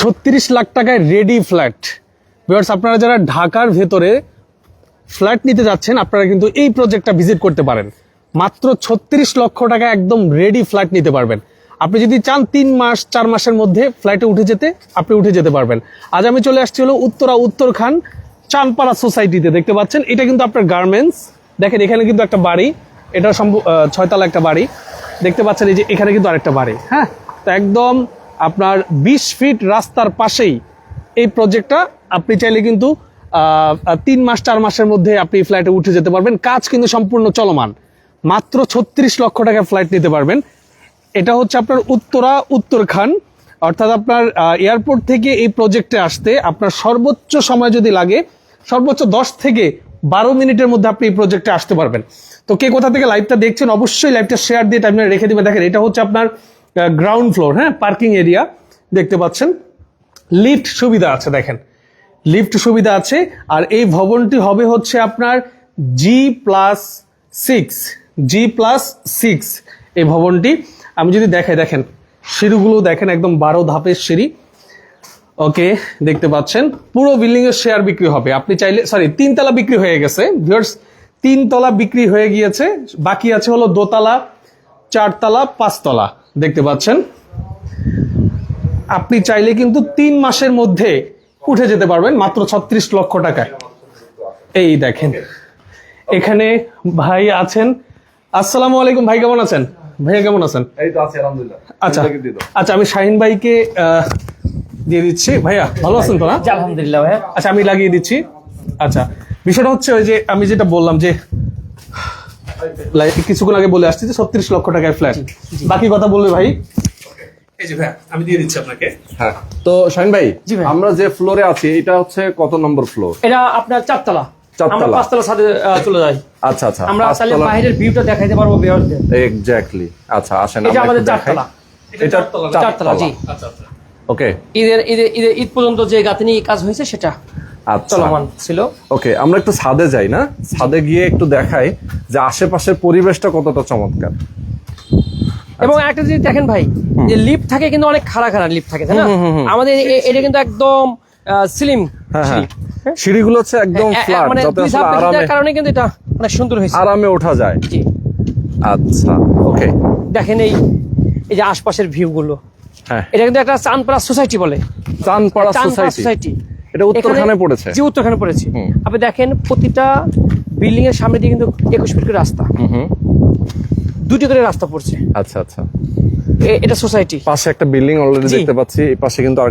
ছত্রিশ লাখ টাকায় ready flat viewers আপনারা যারা ঢাকার ভেতরে ফ্ল্যাট নিতে যাচ্ছেন, আপনারা কিন্তু এই প্রজেক্টটা ভিজিট করতে পারেন। মাত্র ছত্রিশ লক্ষ টাকা একদম রেডি ফ্ল্যাট নিতে পারবেন। আপনি যদি চান তিন মাস, চার মাসের মধ্যে ফ্ল্যাটে উঠে যেতে, আপনি উঠে যেতে পারবেন। আজ আমি চলে আসছি হলো উত্তরা উত্তরখান চানপাড়া সোসাইটিতে। দেখতে পাচ্ছেন, এটা কিন্তু আপনার গার্মেন্টস দেখেন, এখানে কিন্তু একটা বাড়ি। এটা সম্ভব ছয়তলা একটা বাড়ি। দেখতে পাচ্ছেন, এই যে এখানে কিন্তু আরেকটা বাড়ি। হ্যাঁ? তো একদম আপনার বিশ ফিট রাস্তার পাশেই এই প্রজেক্টটা আপনি চাইলে কিন্তু তিন মাস, চার মাসের মধ্যে আপনি ফ্লাইটে উঠে যেতে পারবেন। কাজ কিন্তু সম্পূর্ণ চলমান। মাত্র ছত্রিশ লক্ষ টাকার ফ্লাইট নিতে পারবেন। এটা হচ্ছে আপনার উত্তরা, উত্তরখান। অর্থাৎ আপনার এয়ারপোর্ট থেকে এই প্রজেক্টে আসতে আপনার সর্বোচ্চ সময় যদি লাগে, সর্বোচ্চ দশ থেকে বারো মিনিটের মধ্যে আপনি এই প্রজেক্টে আসতে পারবেন। তো কে কোথা থেকে লাইভটা দেখছেন, অবশ্যই লাইভটা শেয়ার দিয়ে টাইম রেখে দিবেন। দেখেন, এটা হচ্ছে আপনার গ্রাউন্ড ফ্লোর হ্যাঁ পার্কিং এরিয়া দেখতে পাচ্ছেন। লিফট সুবিধা আছে, দেখেন। লিফট সুবিধা আছে, আর এই ভবনটি হবে হচ্ছে আপনার G plus six G plus six এই ভবনটি। আমি যদি দেখাই, দেখেন, সিঁড়িগুলো দেখেন, একদম বারো ধাপের সিঁড়ি। ওকে, দেখতে পাচ্ছেন, পুরো বিল্ডিং এর শেয়ার বিক্রি হবে। আপনি চাইলে সরি তিনতলা বিক্রি হয়ে গেছে তিনতলা বিক্রি হয়ে গিয়েছে। বাকি আছে হলো দোতলা, চারতলা, পাঁচতলা। দেখতে পাচ্ছেন। আপনি চাইলে কিন্তু তিন মাসের মধ্যে উঠে যেতে পারবেন মাত্র ছত্রিশ লক্ষ টাকায়। এই দেখেন এখানে ভাই আছেন। আসসালামু আলাইকুম ভাই কেমন আছেন? ভাইয়া কেমন আছেন? এই তো আছে আলহামদুলিল্লাহ। আচ্ছা। আচ্ছা আমি শাহিন ভাইকে আহ, দিয়ে দিচ্ছি। ভাইয়া ভালো আছেন তো না? আলহামদুলিল্লাহ ভাইয়া। আচ্ছা আমি লাগিয়ে দিচ্ছি। আচ্ছা বিষয়টা হচ্ছে ওই যে আমি যেটা বললাম যে কিছুক্ষণ আগে বলে আসছি যে ছত্রিশ লক্ষ টাকায় ফ্ল্যাট বাকি কথা বলবে ভাই। এই যে ভাইয়া আমি দিয়ে দিচ্ছি আপনাকে। হ্যাঁ। তো শাহিন ভাই আমরা যে ফ্লোরে আছি এটা হচ্ছে কত নম্বর ফ্লোর এটা আপনার চারতলা। চারতলা। আমরা পাঁচতলা ছাদে চলে যাই। আচ্ছা আচ্ছা। আমরা তাহলে বাইরের ভিউটা দেখাইতে পারব এক্স্যাক্টলি আচ্ছা আসেন এটা আমাদের একটু দেখাই। চারতলা। এটা চারতলা, চারতলা জি। আচ্ছা আচ্ছা। ওকে ঈদের ঈদের ঈদ পর্যন্ত যে গাঁথনি কাজ হয়েছে সেটা। আচ্ছা চলমান ছিল। ওকে আমরা একটু ছাদে যাই না? ছাদে গিয়ে একটু দেখাই যে আশেপাশের পরিবেশটা কতটা চমৎকার। এবং একটা জিনিস দেখেন ভাই যে লিফট থাকে কিন্তু অনেক খাড়া খাড়া লিফট থাকে তাই না? আমাদের এটা কিন্তু একদম স্লিম হ্যাঁ হ্যাঁ। সিঁড়িগুলো হচ্ছে একদম ফ্ল্যাট মানে যাতে আসলে আরামে কারণে কিন্তু এটা অনেক সুন্দর হয়েছে। আরামে ওঠা যায়। জি। আচ্ছা ওকে। দেখেন এই এই যে আশপাশের ভিউ গুলো হ্যাঁ। এটা কিন্তু একটা চাঁদপাড়া সোসাইটি বলে। চানপাড়া সোসাইটি এটা উত্তরখানে পড়েছে। জি উত্তরখানে পড়েছে। আপনি দেখেন প্রতিটা বিল্ডিং এর সামনে দিয়ে কিন্তু একুশ ফিট করে রাস্তা। দুটি করে রাস্তা পড়ছে। আচ্ছা আচ্ছা। এটা সোসাইটি পাশে একটা বিল্ডিং অলরেডি দেখতে পাচ্ছি এই পাশে কিন্তু আর